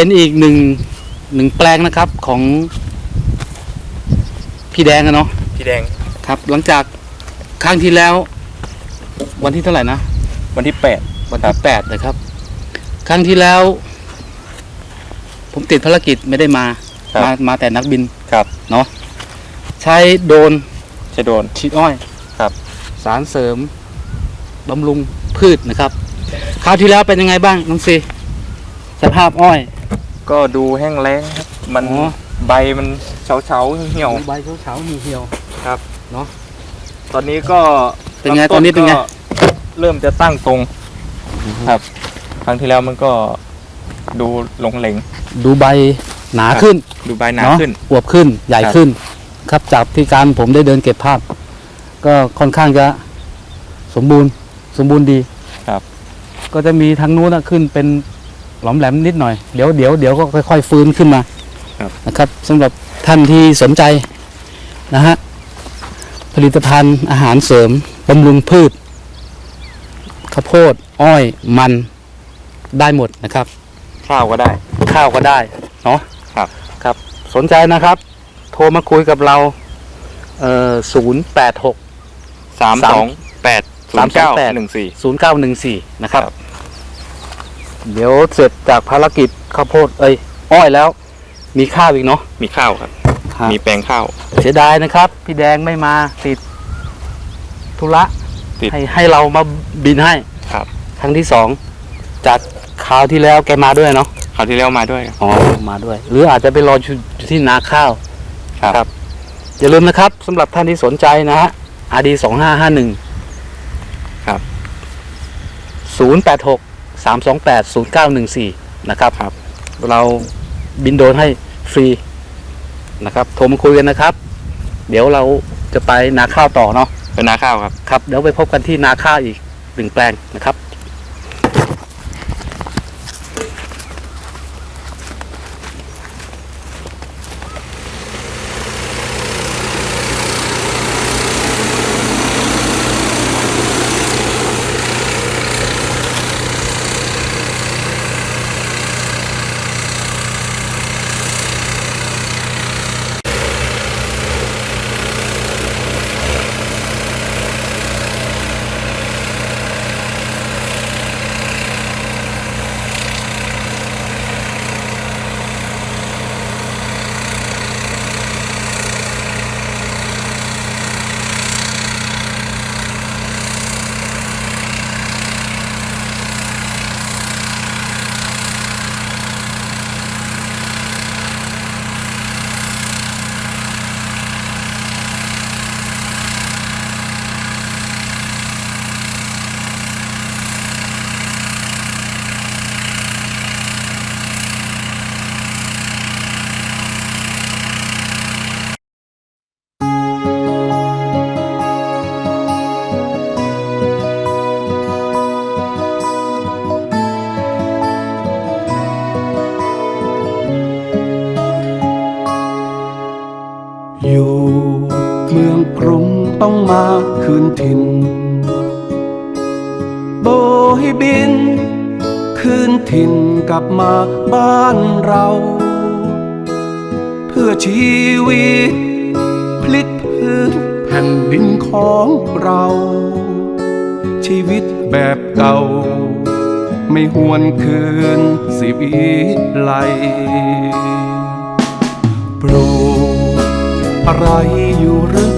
เป็นอีกหนึ่งหนึ่งแปลงนะครับของพี่แดงอะเนาะพี่แดงครับ หลังจากครั้งที่แล้ว วันที่เท่าไหร่นะวันที่แปดวันครัที่บแปดนะครับ ครั้งที่แล้ว ผมติดภารกิจไม่ได้มาครับ มามาแต่นักบินครับเนาะใช้โดรนจะโดน ฉีดอ้อยครับ สารเสริมบำรุงพืชนะครับ คราวที่แล้วเป็นยังไงบ้างน้องซีสภาพอ้อย ก็ดูแห้งแล้งครับมันอ๋อ ใบมันเฉาเฉาๆเหี่ยวใบเฉาๆเหี่ยวตอนนี้ก็เป็นไงลำตอนนี้เป็นไง ก็เริ่มจะตั้งตรงๆครับ ครั้งที่แล้วมันก็ดูหลงเหลงดูใบหนาขึ้นดูใบหนาเอะขึ้น อวบขึ้นใหญ่ครับ ขึ้น ครับจากที่การผมได้เดินเก็บภาพ ก็ค่อนข้างจะสมบูรณ์สมบูรณ์ดีครับก็จะมีทางนู้นนะขึ้นเป็น หลอมแหลมนิดหน่อย เดี๋ยวเดี๋ยวเดี๋ยวก็ค่อยๆฟื้นขึ้นมานะครับสำหรับท่านที่สนใจนะฮะผลิตภัณฑ์อาหารเสริมบำรุงพืชข้าวโพด อ้อยมันได้หมดนะครับ ข้าวก็ได้ ข้าวก็ได้เนาะครับครับ สนใจนะครับ โทรมาคุยกับเราเอ่อศูนย์แปดหกสามสองแปดศูนย์เก้าหนึ่งสี่ศูนย์เก้าหนึ่งสี่นะครับครับ เดี๋ยวเสร็จจากภารกิจข้าวโพดเอ้ยอ้อยแล้ว มีข้าวอีกเนาะ มีข้าวครับ ครับ มีแปลงข้าว เสียดายนะครับ พี่แดงไม่มาติดธุระติดให้ให้เรามาบินให้ครับ ครั้งที่สองจากคราวที่แล้วแกมาด้วยเนาะคราวที่แล้วมาด้วยครับ อ๋อมาด้วย หรืออาจจะไปรออยู่อยู่ที่นาข้าว ครับ ครับ อย่าลืมนะครับสำหรับท่านที่สนใจนะฮะอาดีสองห้าห้าหนึ่งครับ ศูนย์แปดหก สามสองแปดศูนย์เก้าหนึ่งสี่นะครับครับ เราบินโดรนให้ฟรีนะครับ โทรมาคุยกันนะครับ เดี๋ยวเราจะไปนาข้าวต่อเนาะเป็นนาข้าวครับ ครับ เดี๋ยวไปพบกันที่นาข้าวอีกหนึ่งแปลงนะครับ ต้องมาคืนถิ่น โบให้บิน คืนถิ่นกลับมาบ้านเรา เพื่อชีวิต พลิกพื้นแผ่นดินของเรา ชีวิตแบบเก่า ไม่หวนคืนสิวิไลปลูกอะไรอยู่หรือ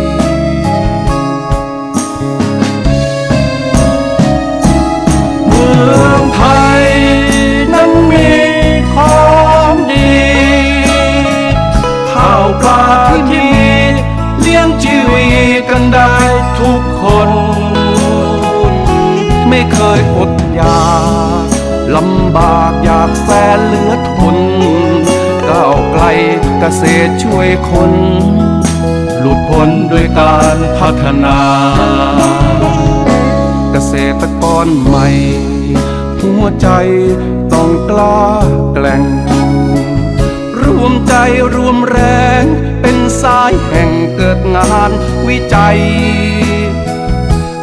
ทุกคน ไม่เคยอดอยากลำบากอยากแสนเหลือทนก้าวไกลเกษตรช่วยคน หลุดพ้นด้วยการพัฒนา เกษตรกรใหม่ หัวใจต้องกล้าแกล่งรวมใจรวมแรงเป็นสายแห่งเกิดงานวิจัย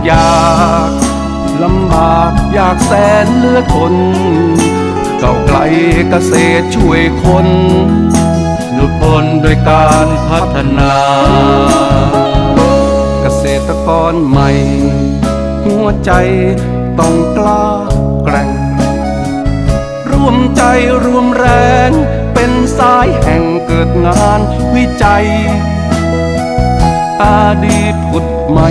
ยอยากลำบากอยากแสนเลือทนเก่าไกลเกษตรช่วยคนหลุดพ้นด้วยการพัฒนา เกษตรกรใหม่ หัวใจต้องกล้าแกร่งรวมใจรวมแรง เป็นสายแห่งเกิดงานวิจัย อดีตผุดใหม่